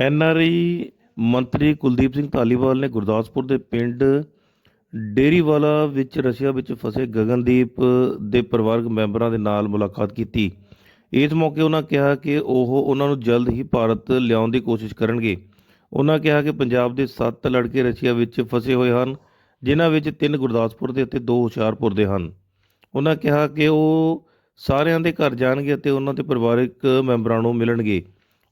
N R I ਮੰਤਰੀ ਕੁਲਦੀਪ ਸਿੰਘ ਧਾਲੀਵਾਲ ਨੇ ਗੁਰਦਾਸਪੁਰ ਦੇ ਪਿੰਡ ਡੇਰੀਵਾਲਾ ਵਿੱਚ ਰਸ਼ੀਆ ਵਿੱਚ ਫਸੇ ਗਗਨਦੀਪ ਦੇ ਪਰਿਵਾਰਕ ਮੈਂਬਰਾਂ ਦੇ ਨਾਲ ਮੁਲਾਕਾਤ ਕੀਤੀ। ਇਸ ਮੌਕੇ ਉਹਨਾਂ ਕਿਹਾ ਕਿ ਉਹ ਉਹਨਾਂ ਨੂੰ ਜਲਦ ਹੀ ਭਾਰਤ ਲਿਆਉਣ ਦੀ ਕੋਸ਼ਿਸ਼ ਕਰਨਗੇ। ਉਹਨਾਂ ਕਿਹਾ ਕਿ ਪੰਜਾਬ ਦੇ 7 ਲੜਕੇ ਰਸ਼ੀਆ ਵਿੱਚ ਫਸੇ ਹੋਏ ਹਨ, ਜਿਨ੍ਹਾਂ ਵਿੱਚ ਤਿੰਨ ਗੁਰਦਾਸਪੁਰ ਦੇ ਅਤੇ ਦੋ ਹੁਸ਼ਿਆਰਪੁਰ ਦੇ ਹਨ। ਉਹਨਾਂ ਕਿਹਾ ਕਿ ਉਹ ਸਾਰਿਆਂ ਦੇ ਘਰ ਜਾਣਗੇ ਅਤੇ ਉਹਨਾਂ ਦੇ ਪਰਿਵਾਰਕ ਮੈਂਬਰਾਂ ਨੂੰ ਮਿਲਣਗੇ।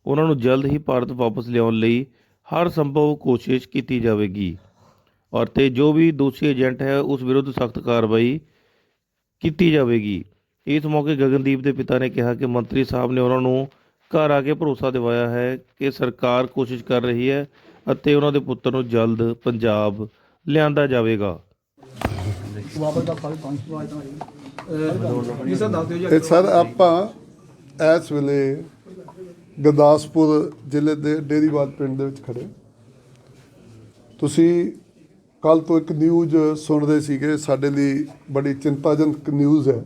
ਉਹਨਾਂ ਨੂੰ ਜਲਦ ਹੀ ਭਾਰਤ ਵਾਪਸ ਲਿਆਉਣ ਲਈ ਹਰ ਸੰਭਵ ਕੋਸ਼ਿਸ਼ ਕੀਤੀ ਜਾਵੇਗੀ। ਔਰ ਤੇ ਜੋ ਵੀ ਦੋਸ਼ੀ ਏਜੰਟ ਹੈ, ਉਸ ਵਿਰੁੱਧ ਸਖਤ ਕਾਰਵਾਈ ਕੀਤੀ ਜਾਵੇਗੀ। ਇਸ ਮੌਕੇ ਗਗਨਦੀਪ ਦੇ ਪਿਤਾ ਨੇ ਕਿਹਾ ਕਿ ਮੰਤਰੀ ਸਾਹਿਬ ਨੇ ਉਹਨਾਂ ਨੂੰ ਘਰ ਆ ਕੇ ਭਰੋਸਾ ਦਿਵਾਇਆ ਹੈ ਕਿ ਸਰਕਾਰ ਕੋਸ਼ਿਸ਼ ਕਰ ਰਹੀ ਹੈ ਅਤੇ ਉਹਨਾਂ ਦੇ ਪੁੱਤਰ ਨੂੰ ਜਲਦ ਪੰਜਾਬ ਲਿਆਂਦਾ ਜਾਵੇਗਾ। ਵਾਪਸ ਦਾ ਫਲ ਪੰਜ ਵਾਜ ਜੀ ਸਰ ਦੱਸ ਦਿਓ ਜੀ ਇਹ ਸਰ, ਆਪਾਂ ਇਸ ਵੇਲੇ ਗੁਰਦਾਸਪੁਰ ਜ਼ਿਲ੍ਹੇ ਦੇ ਡੇਰੀਵਾਲ ਪਿੰਡ ਦੇ ਵਿੱਚ ਖੜੇ ਤੁਸੀਂ ਕੱਲ ਤੋਂ ਇੱਕ ਨਿਊਜ਼ ਸੁਣ ਰਹੇ ਸੀਗੇ ਸਾਡੇ ਲਈ ਬੜੀ ਚਿੰਤਾਜਨਕ ਨਿਊਜ਼ ਹੈ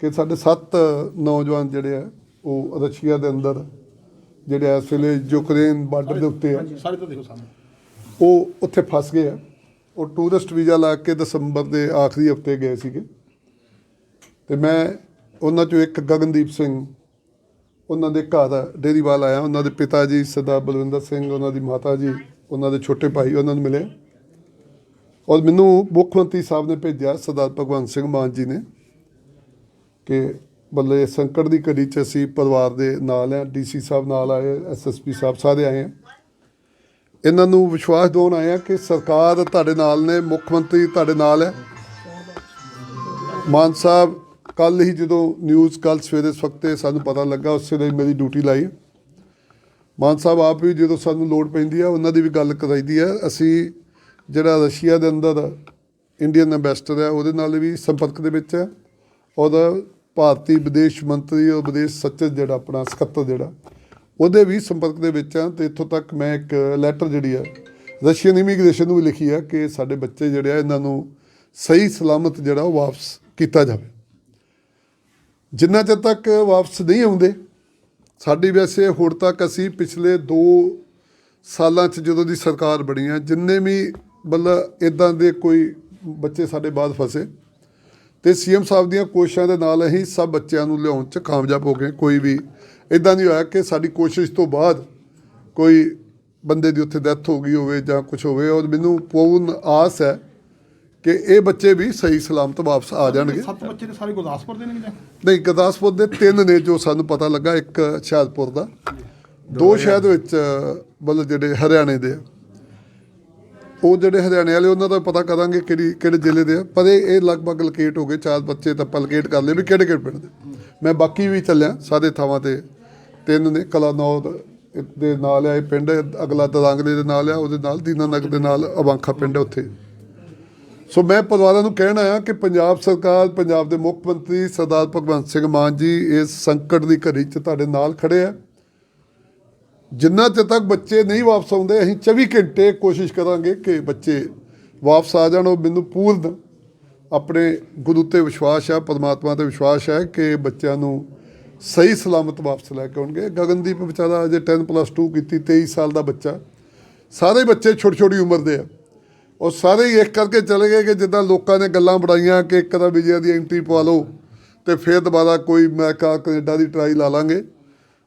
ਕਿ ਸਾਡੇ ਸੱਤ ਨੌਜਵਾਨ ਜਿਹੜੇ ਆ ਉਹ ਰਸ਼ੀਆ ਦੇ ਅੰਦਰ ਜਿਹੜੇ ਇਸ ਵੇਲੇ ਯੂਕਰੇਨ ਬਾਰਡਰ ਦੇ ਉੱਤੇ ਆ ਸਾਰੇ ਤੋਂ ਦੇਖੋ ਸਾਹਮਣੇ। ਉਹ ਉੱਥੇ ਫਸ ਗਏ ਆ। ਉਹ ਟੂਰਿਸਟ ਵੀਜ਼ਾ ਲਾ ਕੇ ਦਸੰਬਰ ਦੇ ਆਖਰੀ ਹਫ਼ਤੇ ਗਏ ਸੀਗੇ। ਤੇ ਮੈਂ ਉਹਨਾਂ ਚੋਂ ਇੱਕ ਗਗਨਦੀਪ ਸਿੰਘ ਉਹਨਾਂ ਦੇ ਘਰ ਡੇਰੀਵਾਲ ਆਇਆ, ਉਹਨਾਂ ਦੇ ਪਿਤਾ ਜੀ ਸਰਦਾਰ ਬਲਵਿੰਦਰ ਸਿੰਘ, ਉਹਨਾਂ ਦੀ ਮਾਤਾ ਜੀ, ਉਹਨਾਂ ਦੇ ਛੋਟੇ ਭਾਈ, ਉਹਨਾਂ ਨੂੰ ਮਿਲੇ। ਔਰ ਮੈਨੂੰ ਮੁੱਖ ਮੰਤਰੀ ਸਾਹਿਬ ਨੇ ਭੇਜਿਆ, ਸਰਦਾਰ ਭਗਵੰਤ ਸਿੰਘ ਮਾਨ ਜੀ ਨੇ, ਕਿ ਬੱਲੇ ਸੰਕਟ ਦੀ ਘੜੀ 'ਚ ਅਸੀਂ ਪਰਿਵਾਰ ਦੇ ਨਾਲ ਆ, ਡੀਸੀ ਸਾਹਿਬ ਨਾਲ ਆਏ ਐਸਐਸਪੀ ਸਾਹਿਬ ਸਾਰੇ ਆਏ ਆ। ਇਹਨਾਂ ਨੂੰ ਵਿਸ਼ਵਾਸ ਦਿਵਾਉਣ ਆਏ ਆ ਕਿ ਸਰਕਾਰ ਤੁਹਾਡੇ ਨਾਲ ਨੇ, ਮੁੱਖ ਮੰਤਰੀ ਤੁਹਾਡੇ ਨਾਲ ਹੈ। ਮਾਨ ਸਾਹਿਬ ਕੱਲ ਹੀ ਜਦੋਂ ਨਿਊਜ਼ ਕੱਲ ਸਵੇਰੇ ਇਸ ਵਕਤੇ ਸਾਨੂੰ ਪਤਾ ਲੱਗਾ, ਉਸੇ ਲਈ ਮੇਰੀ ਡਿਊਟੀ ਲਾਈ। ਮਾਨ ਸਾਹਿਬ, ਆਪ ਵੀ ਜਦੋਂ ਸਾਨੂੰ ਲੋੜ ਪੈਂਦੀ ਆ, ਉਹਨਾਂ ਦੀ ਵੀ ਗੱਲ ਕਰਾਈਦੀ ਆ। ਅਸੀਂ ਜਿਹੜਾ ਰਸ਼ੀਆ ਦੇ ਅੰਦਰ ਇੰਡੀਅਨ ਐਮਬੈਸਡਰ ਹੈ ਉਹਦੇ ਨਾਲ ਵੀ ਸੰਪਰਕ ਦੇ ਵਿੱਚ ਹੈ ਉਹਦਾ ਭਾਰਤੀ ਵਿਦੇਸ਼ ਮੰਤਰੀ ਔਰ ਵਿਦੇਸ਼ ਸਚਿਵ ਜਿਹੜਾ ਆਪਣਾ ਸਕੱਤਰ ਜਿਹੜਾ, ਉਹਦੇ ਵੀ ਸੰਪਰਕ ਦੇ ਵਿੱਚ ਆ। ਤੇ ਇੱਥੋਂ ਤੱਕ ਮੈਂ ਇੱਕ ਲੈਟਰ ਜਿਹੜੀ ਆ, ਰਸ਼ੀਅਨ ਇਮੀਗ੍ਰੇਸ਼ਨ ਨੂੰ ਵੀ ਲਿਖੀ ਆ ਕਿ ਸਾਡੇ ਬੱਚੇ ਜਿਹੜੇ ਆ, ਇਹਨਾਂ ਨੂੰ ਸਹੀ ਸਲਾਮਤ ਜਿਹੜਾ ਉਹ ਵਾਪਸ ਕੀਤਾ ਜਾਵੇ। ਜਿੰਨਾ ਚਿਰ ਤੱਕ ਵਾਪਸ ਨਹੀਂ ਆਉਂਦੇ, ਸਾਡੀ ਵੈਸੇ ਹੁਣ ਤੱਕ ਅਸੀਂ ਪਿਛਲੇ 2 ਸਾਲਾਂ 'ਚ ਜਦੋਂ ਦੀ ਸਰਕਾਰ ਬਣੀ ਹੈ ਜਿੰਨੇ ਵੀ ਮਤਲਬ ਇਦਾਂ ਦੇ ਕੋਈ ਬੱਚੇ ਸਾਡੇ ਬਾਅਦ ਫਸੇ, ਤੇ ਸੀਐਮ ਸਾਹਿਬ ਦੀਆਂ ਕੋਸ਼ਿਸ਼ਾਂ ਦੇ ਨਾਲ ਅਸੀਂ ਸਭ ਬੱਚਿਆਂ ਨੂੰ ਲਿਆਉਣ 'ਚ ਕਾਮਯਾਬ ਹੋ ਗਏ। ਕੋਈ ਵੀ ਇਦਾਂ ਨਹੀਂ ਹੋਇਆ ਕਿ ਸਾਡੀ ਕੋਸ਼ਿਸ਼ ਤੋਂ ਬਾਅਦ ਕੋਈ ਬੰਦੇ ਦੀ ਉੱਥੇ ਡੈਥ ਹੋ ਗਈ ਹੋਵੇ ਜਾਂ ਕੁਝ ਹੋਵੇ, ਔਰ ਮੈਨੂੰ ਪੂਰਨ ਆਸ ਹੈ ਕਿ ਇਹ ਬੱਚੇ ਵੀ ਸਹੀ ਸਲਾਮਤ ਵਾਪਸ ਆ ਜਾਣਗੇ। ਸੱਤ ਬੱਚੇ ਤੇ ਸਾਰੇ ਗੁਰਦਾਸਪੁਰ ਦੇ ਨੇ ਜਾਂ ਨਹੀਂ ਗੁਰਦਾਸਪੁਰ ਦੇ ਤਿੰਨ ਨੇ ਜੋ ਸਾਨੂੰ ਪਤਾ ਲੱਗਾ ਇੱਕ ਹੁਸ਼ਿਆਰਪੁਰ ਦਾ। ਦੋ ਸ਼ਾਇਦ ਵਿੱਚ ਮਤਲਬ ਜਿਹੜੇ ਹਰਿਆਣੇ ਦੇ ਆ। ਉਹ ਜਿਹੜੇ ਹਰਿਆਣੇ ਵਾਲੇ ਉਹਨਾਂ ਦਾ ਪਤਾ ਕਰਾਂਗੇ ਕਿਹੜੀ ਕਿਹੜੇ ਜ਼ਿਲ੍ਹੇ ਦੇ ਆ। ਪਰ ਇਹ ਲਗਭਗ ਲੋਕੇਟ ਹੋ ਗਏ ਚਾਰ ਬੱਚੇ ਤਾਂ ਪਲਕੇਟ ਕਰ ਲਏ ਵੀ ਕਿਹੜੇ ਕਿਹੜੇ ਪਿੰਡ ਦੇ। ਮੈਂ ਬਾਕੀ ਵੀ ਚੱਲਿਆ ਸਾਰੇ ਥਾਵਾਂ ਤੇ ਤਿੰਨ ਨੇ ਕਲਾਨੌਰ ਦੇ ਨਾਲ ਆ ਇਹ ਪਿੰਡ ਅਗਲਾ ਦਰਾਂਗਲੇ ਦੇ ਨਾਲ ਆ ਉਹਦੇ ਨਾਲ ਦੀਨਾਨਗਰ ਦੇ ਨਾਲ ਅਵਾਂਖਾ ਪਿੰਡ ਉੱਥੇ। ਸੋ ਮੈਂ ਪਰਿਵਾਰਾਂ ਨੂੰ ਕਹਿਣਾ ਆ ਕਿ ਪੰਜਾਬ ਸਰਕਾਰ, ਪੰਜਾਬ ਦੇ ਮੁੱਖ ਮੰਤਰੀ ਸਰਦਾਰ ਭਗਵੰਤ ਸਿੰਘ ਮਾਨ ਜੀ ਇਸ ਸੰਕਟ ਦੀ ਘੜੀ 'ਚ ਤੁਹਾਡੇ ਨਾਲ ਖੜੇ ਆ। ਜਿੰਨਾ ਚਿਰ ਤੱਕ ਬੱਚੇ ਨਹੀਂ ਵਾਪਸ ਆਉਂਦੇ, ਅਸੀਂ 24 ਘੰਟੇ ਕੋਸ਼ਿਸ਼ ਕਰਾਂਗੇ ਕਿ ਬੱਚੇ ਵਾਪਸ ਆ ਜਾਣ। ਉਹ ਮੈਨੂੰ ਪੂਰਨ ਆਪਣੇ ਗੁਰੂ ਤੇ ਵਿਸ਼ਵਾਸ ਹੈ ਪਰਮਾਤਮਾ ਤੇ ਵਿਸ਼ਵਾਸ ਹੈ ਕਿ ਬੱਚਿਆਂ ਨੂੰ ਸਹੀ ਸਲਾਮਤ ਵਾਪਸ ਲੈ ਕੇ ਆਉਣਗੇ। ਗਗਨਦੀਪ ਵਿਚਾਰਾ ਅਜੇ 10 ਪਲੱਸ 2 ਕੀਤੀ 23 ਸਾਲ ਦਾ ਬੱਚਾ। ਸਾਰੇ ਬੱਚੇ ਛੋਟੀ ਛੋਟੀ ਉਮਰ ਦੇ ਆ। ਉਹ ਸਾਰੇ ਹੀ ਇੱਕ ਕਰਕੇ ਚਲੇ ਗਏ ਕਿ ਜਿੱਦਾਂ ਲੋਕਾਂ ਨੇ ਗੱਲਾਂ ਬੜਾਈਆਂ ਕਿ ਇੱਕ ਦਾ ਵਿਜੇ ਦੀ ਐਂਟਰੀ ਪਵਾ ਲਓ ਤੇ ਫਿਰ ਦੁਬਾਰਾ ਕੋਈ ਮੈਂ ਕਹਾ ਕੈਨੇਡਾ ਦੀ ਟਰਾਈ ਲਾ ਲਾਂਗੇ।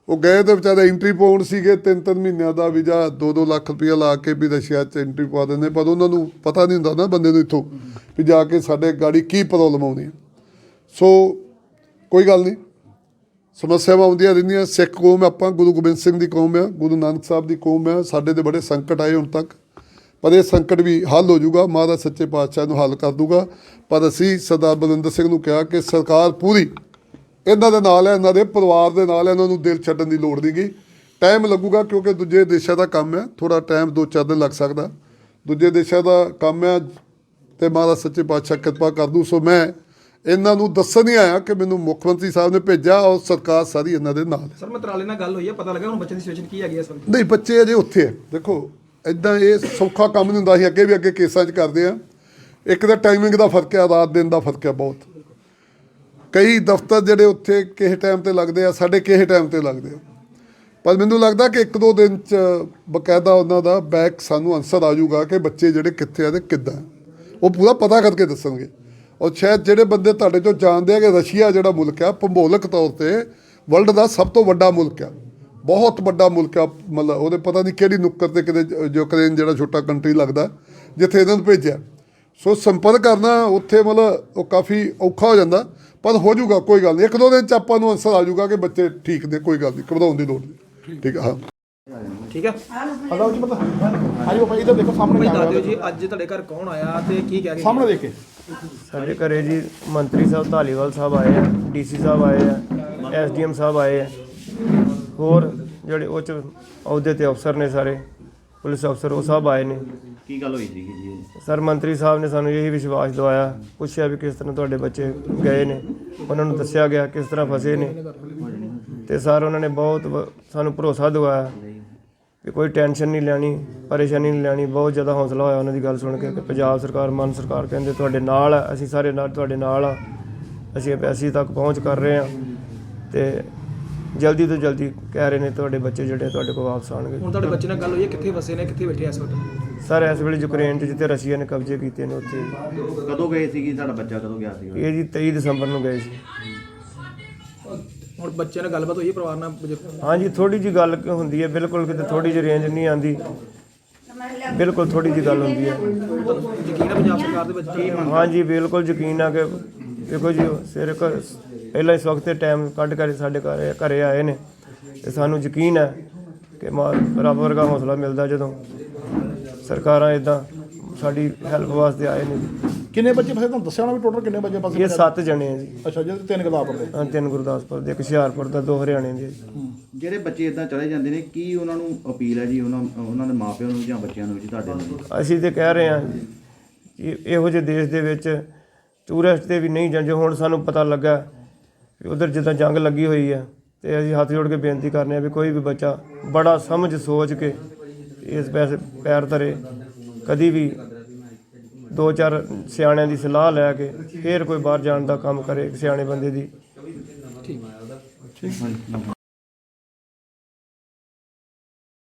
ਉਹ ਗਏ ਤੇ ਵਿਚਾਰੇ ਐਂਟਰੀ ਪਾਉਣ ਸੀਗੇ ਤਿੰਨ ਤਿੰਨ ਮਹੀਨਿਆਂ ਦਾ ਵੀਜ਼ਾ 2-2 ਲੱਖ ਰੁਪਇਆ ਲਾ ਕੇ ਵੀ ਰਸ਼ੀਆ 'ਚ ਐਂਟਰੀ ਪਵਾ ਦਿੰਦੇ। ਪਰ ਉਹਨਾਂ ਨੂੰ ਪਤਾ ਨਹੀਂ ਹੁੰਦਾ ਨਾ ਬੰਦੇ ਨੂੰ ਇੱਥੋਂ ਵੀ ਜਾ ਕੇ ਸਾਡੇ ਗਾੜੀ ਕੀ ਪ੍ਰੋਬਲਮ ਆਉਂਦੀ ਹੈ। ਸੋ ਕੋਈ ਗੱਲ ਨਹੀਂ। ਸਮੱਸਿਆਵਾਂ ਆਉਂਦੀਆਂ ਰਹਿੰਦੀਆਂ। ਸਿੱਖ ਕੌਮ, ਆਪਾਂ ਗੁਰੂ ਗੋਬਿੰਦ ਸਿੰਘ ਦੀ ਕੌਮ ਹੈ ਗੁਰੂ ਨਾਨਕ ਸਾਹਿਬ ਦੀ ਕੌਮ ਹੈ ਸਾਡੇ ਤੇ ਬੜੇ ਸੰਕਟ ਆਏ ਹੁਣ ਤੱਕ। ਪਰ ਇਹ ਸੰਕਟ ਵੀ ਹੱਲ ਹੋ ਜਾਊਗਾ ਮਹਾਰਾਜ ਸੱਚੇ ਪਾਤਸ਼ਾਹ ਨੂੰ ਹੱਲ ਕਰ ਦੂਗਾ ਪਰ ਅਸੀਂ ਸਰਦਾਰ ਬਲਵਿੰਦਰ ਸਿੰਘ ਨੂੰ ਕਿਹਾ ਕਿ ਸਰਕਾਰ ਪੂਰੀ ਇਹਨਾਂ ਦੇ ਨਾਲ ਹੈ ਇਹਨਾਂ ਦੇ ਪਰਿਵਾਰ ਦੇ ਨਾਲ ਹੈ ਇਹਨਾਂ ਨੂੰ ਦਿਲ ਛੱਡਣ ਦੀ ਲੋੜ ਨਹੀਂਗੀ। ਟਾਈਮ ਲੱਗੂਗਾ ਕਿਉਂਕਿ ਦੂਜੇ ਦੇਸ਼ਾਂ ਦਾ ਕੰਮ ਹੈ ਥੋੜਾ ਟਾਈਮ ਦੋ ਚਾਰ ਦਿਨ ਲੱਗ ਸਕਦਾ। ਦੂਜੇ ਦੇਸ਼ਾਂ ਦਾ ਕੰਮ ਹੈ ਤੇ ਮਹਾਰਾਜ ਸੱਚੇ ਪਾਤਸ਼ਾਹ ਕਿਰਪਾ ਕਰ ਦੂ ਸੋ ਮੈਂ ਇਹਨਾਂ ਨੂੰ ਦੱਸਣ ਨਹੀਂ ਆਇਆ ਕਿ ਮੈਨੂੰ ਮੁੱਖ ਮੰਤਰੀ ਸਾਹਿਬ ਨੇ ਭੇਜਿਆ ਔਰ ਸਰਕਾਰ ਸਾਰੀ ਇਹਨਾਂ ਦੇ ਨਾਲ ਹੈ। ਸਰ ਮੰਤਰਾਲੇ ਨਾਲ ਗੱਲ ਹੋਈ ਹੈ ਪਤਾ ਲੱਗਾ ਹੁਣ ਬੱਚੇ ਦੀ ਸਿਚੁਏਸ਼ਨ ਕੀ ਹੈਗੀ ਇਸ ਵਕਤ ਨਹੀਂ ਬੱਚੇ ਅਜੇ ਉੱਥੇ ਆ ਦੇਖੋ ਇਦਾਂ ਇਹ ਸੌਖਾ ਕੰਮ ਨਹੀਂ ਹੁੰਦਾ ਸੀ, ਅੱਗੇ ਵੀ ਅੱਗੇ ਕੇਸਾਂ 'ਚ ਕਰਦੇ ਆ। ਇੱਕ ਤਾਂ ਟਾਈਮਿੰਗ ਦਾ ਫ਼ਰਕ ਹੈ ਰਾਤ ਦਿਨ ਦਾ ਫ਼ਰਕ ਹੈ ਬਹੁਤ। ਕਈ ਦਫ਼ਤਰ ਜਿਹੜੇ ਉੱਥੇ ਕਿਸੇ ਟਾਈਮ ਤੇ ਲੱਗਦੇ ਆ, ਸਾਡੇ ਕਿਸੇ ਟਾਈਮ ਤੇ ਲੱਗਦੇ ਆ। ਪਰ ਮੈਨੂੰ ਲੱਗਦਾ ਕਿ ਇੱਕ ਦੋ ਦਿਨ ਚ ਬਕਾਇਦਾ ਉਹਨਾਂ ਦਾ ਬੈਕ ਸਾਨੂੰ ਆਨਸਰ ਆ ਜਾਊਗਾ ਕਿ ਬੱਚੇ ਜਿਹੜੇ ਕਿੱਥੇ ਆ ਤੇ ਕਿੱਦਾਂ। ਉਹ ਪੂਰਾ ਪਤਾ ਕਰਕੇ ਦੱਸਣਗੇ। ਔਰ ਸ਼ਾਇਦ ਜਿਹੜੇ ਬੰਦੇ ਤੁਹਾਡੇ ਚੋਂ ਜਾਣਦੇ ਆ ਕਿ ਰਸ਼ੀਆ ਜਿਹੜਾ ਮੁਲਕ ਆ, ਭੂਗੋਲਿਕ ਤੌਰ ਤੇ ਵਰਲਡ ਦਾ ਸਭ ਤੋਂ ਵੱਡਾ ਮੁਲਕ ਆ। ਬਹੁਤ ਵੱਡਾ ਮੁਲਕ ਆ ਮਤਲਬ ਉਹਦੇ ਪਤਾ ਨਹੀਂ ਕਿਹੜੀ ਨੁੱਕਰ ਤੇ ਕਿਤੇ ਯੂਕਰੇਨ ਜਿਹੜਾ ਛੋਟਾ ਕੰਟਰੀ ਲੱਗਦਾ ਜਿੱਥੇ ਇਹਨਾਂ ਨੂੰ ਭੇਜਿਆ। ਸੋ ਸੰਪਰਕ ਕਰਨਾ ਉੱਥੇ ਮਤਲਬ ਉਹ ਕਾਫੀ ਔਖਾ ਹੋ ਜਾਂਦਾ ਪਰ ਹੋ ਜਾਊਗਾ ਕੋਈ ਗੱਲ ਨਹੀਂ। ਇੱਕ ਦੋ ਦਿਨ ਚ ਆਪਾਂ ਨੂੰ ਆਨਸਰ ਆ ਜਾਊਗਾ ਕਿ ਬੱਚੇ ਠੀਕ ਨੇ ਕੋਈ ਗੱਲ ਨਹੀਂ ਘਬਰਾਉਣ ਦੀ ਲੋੜ ਨਹੀਂ। ਠੀਕ। ਆ ਹਾਂ। ਠੀਕ ਹੈ ਪਤਾ ਜੀ ਪਤਾ ਹਾਂਜੀ ਬਾਬਾ ਇਧਰ ਦੇਖੋ ਸਾਹਮਣੇ ਦੱਸ ਦਿਓ ਜੀ ਅੱਜ ਤੁਹਾਡੇ ਘਰ ਕੌਣ ਆਇਆ ਤੇ ਕੀ ਕਹਿ ਕੇ ਸਾਹਮਣੇ ਦੇਖ ਕੇ। ਸਾਡੇ ਘਰੇ ਜੀ ਮੰਤਰੀ ਸਾਹਿਬ ਧਾਲੀਵਾਲ ਸਾਹਿਬ ਆਏ ਆ ਡੀਸੀ ਸਾਹਿਬ ਆਏ ਆ ਐਸਡੀਐਮ ਸਾਹਿਬ ਆਏ ਆ। ਹੋਰ ਜਿਹੜੇ ਉੱਚ ਅਹੁਦੇ ਤੇ ਅਫਸਰ ਨੇ ਸਾਰੇ ਪੁਲਿਸ ਅਫਸਰ ਉਹ ਸਭ ਆਏ ਨੇ। ਕੀ ਗੱਲ ਹੋਈ ਸੀਗੀ ਜੀ? ਸਰ ਮੰਤਰੀ ਸਾਹਿਬ ਨੇ ਸਾਨੂੰ ਇਹੀ ਵਿਸ਼ਵਾਸ ਦਿਵਾਇਆ ਪੁੱਛਿਆ ਵੀ ਕਿਸ ਤਰ੍ਹਾਂ ਤੁਹਾਡੇ ਬੱਚੇ ਗਏ ਨੇ। ਉਹਨਾਂ ਨੂੰ ਦੱਸਿਆ ਗਿਆ ਕਿਸ ਤਰ੍ਹਾਂ ਫਸੇ ਨੇ। ਤੇ ਸਰ ਉਹਨਾਂ ਨੇ ਬਹੁਤ ਸਾਨੂੰ ਭਰੋਸਾ ਦਿਵਾਇਆ ਵੀ ਕੋਈ ਟੈਨਸ਼ਨ ਨਹੀਂ ਲੈਣੀ ਪਰੇਸ਼ਾਨੀ ਨਹੀਂ ਲੈਣੀ ਬਹੁਤ ਜ਼ਿਆਦਾ ਹੌਸਲਾ ਹੋਇਆ ਉਹਨਾਂ ਦੀ ਗੱਲ ਸੁਣ ਕੇ ਕਿ ਪੰਜਾਬ ਸਰਕਾਰ ਮਾਨ ਸਰਕਾਰ ਕਹਿੰਦੇ ਤੁਹਾਡੇ ਨਾਲ ਆ ਅਸੀਂ ਸਾਰੇ ਨਾਲ ਤੁਹਾਡੇ ਨਾਲ ਆ ਅਸੀਂ ਐਮਬੈਸੀ ਤੱਕ ਪਹੁੰਚ ਕਰ ਰਹੇ ਹਾਂ। ਤੇ ਜਲਦੀ ਤੋਂ ਜਲਦੀ ਕਹਿ ਰਹੇ ਨੇ ਤੁਹਾਡੇ ਬੱਚੇ ਜਿਹੜੇ ਤੁਹਾਡੇ ਕੋਲ ਵਾਪਸ ਆਣਗੇ ਹੁਣ ਤੁਹਾਡੇ ਬੱਚੇ ਨਾਲ ਗੱਲ ਹੋਈ ਹੈ ਕਿੱਥੇ ਵਸੇ ਨੇ ਕਿੱਥੇ ਬੈਠੇ ਆ ਇਸ ਵਕਤ? ਸਰ ਇਸ ਵੇਲੇ ਯੂਕਰੇਨ 'ਚ ਜਿੱਥੇ ਰਸ਼ੀਆ ਨੇ ਕਬਜ਼ੇ ਕੀਤੇ ਨੇ ਉੱਥੇ। ਕਦੋਂ ਗਏ ਸੀਗੀ? ਸਾਡਾ ਬੱਚਾ ਕਦੋਂ ਗਿਆ ਸੀਗਾ? ਇਹ ਜੀ 23 ਦਸੰਬਰ ਨੂੰ ਗਏ ਸੀ। ਹੁਣ ਬੱਚੇ ਨਾਲ ਗੱਲਬਾਤ ਹੋਈ ਹੈ ਪਰਿਵਾਰ ਨਾਲ? ਜੇ- ਹਾਂਜੀ ਥੋੜੀ ਜੀ ਗੱਲ ਕ- ਹੁੰਦੀ ਹੈ ਬਿਲਕੁਲ ਕਿਤੇ ਥੋੜੀ ਜਿਹੀ ਰੇਂਜ ਨਹੀਂ ਆਂਦੀ ਬਿਲਕੁਲ ਥੋੜੀ ਜੀ ਗੱਲ ਹੁੰਦੀ ਹੈ। ਯਕੀਨ ਹੈ ਪੰਜਾਬ ਸਰਕਾਰ ਦੇ ਵਿੱਚ? ਕੀ ਹਾਂਜੀ ਬਿਲਕੁਲ ਯਕੀਨ ਆ ਕਿ ਦੇਖੋ ਜੀ ਸਿਰ ਕ ਪਹਿਲਾਂ ਇਸ ਵਕਤ ਤੇ ਟਾਈਮ ਕੱਢ ਕੇ ਸਾਡੇ ਘਰੇ ਘਰੇ ਆਏ ਨੇ ਤੇ ਸਾਨੂੰ ਯਕੀਨ ਹੈ ਕਿ ਮਾ- ਰੱਬ ਵਰਗਾ ਹੌਸਲਾ ਮਿਲਦਾ ਜਦੋਂ ਸਰਕਾਰਾਂ ਇਦਾਂ ਸਾਡੀ ਹੈਲਪ ਵਾਸਤੇ ਆਏ ਨੇ। ਕਿੰਨੇ ਬੱਚੇ ਫਸੇ ਤੁਹਾਨੂੰ ਦੱਸਿਆ ਹੋਣਾ ਵੀ ਟੋਟਲ ਕਿੰਨੇ ਬੱਚੇ ਫਸੇ ਇਹ ਸੱਤ ਜਣੇ ਆ ਜੀ। ਅੱਛਾ ਜੀ ਤਿੰਨ ਗਲਾਪਰ ਦੇ? ਹਾਂ, ਤਿੰਨ ਗੁਰਦਾਸਪੁਰ ਦੇ ਇੱਕ ਹੁਸ਼ਿਆਰਪੁਰ ਦਾ ਦੋ ਹਰਿਆਣੇ ਦੇ। ਜੀ। ਜਿਹੜੇ ਬੱਚੇ ਇਦਾਂ ਚਲੇ ਜਾਂਦੇ ਨੇ ਕੀ ਉਹਨਾਂ ਨੂੰ ਅਪੀਲ ਹੈ ਜੀ ਉਹਨਾਂ ਉਹਨਾਂ ਦੇ ਮਾਪਿਆਂ ਨੂੰ ਜਾਂ ਬੱਚਿਆਂ ਨੂੰ ਜੀ ਤੁਹਾਡੇ ਨੂੰ ਅਸੀਂ ਤੇ ਕਹਿ ਰਹੇ ਹਾਂ ਕਿ ਇਹੋ ਜਿਹੇ ਦੇਸ਼ ਦੇ ਵਿੱਚ ਟੂਰਿਸਟ ਤੇ ਵੀ ਨਹੀਂ ਜਾਂਦੇ। ਹੁਣ ਸਾਨੂੰ ਪਤਾ ਲੱਗਾ ਕਿ ਉਧਰ ਜਿੱਦਾਂ ਜੰਗ ਲੱਗੀ ਹੋਈ ਹੈ ਤੇ ਅਸੀਂ ਹੱਥ ਜੋੜ ਕੇ ਬੇਨਤੀ ਕਰਨੇ ਆ ਵੀ ਕੋਈ ਵੀ ਬੱਚਾ ਬੜਾ ਸਮਝ ਸੋਚ ਕੇ ਇਸ ਪੈਸੇ, ਪੈਰ ਧਰੇ, ਕਦੀ ਵੀ ਦੋ ਚਾਰ ਸਿਆਣਿਆਂ ਦੀ ਸਲਾਹ ਲੈ ਕੇ ਫਿਰ ਕੋਈ ਬਾਹਰ ਜਾਣ ਦਾ ਕੰਮ ਕਰੇ, ਸਿਆਣੇ ਬੰਦੇ ਦੀ।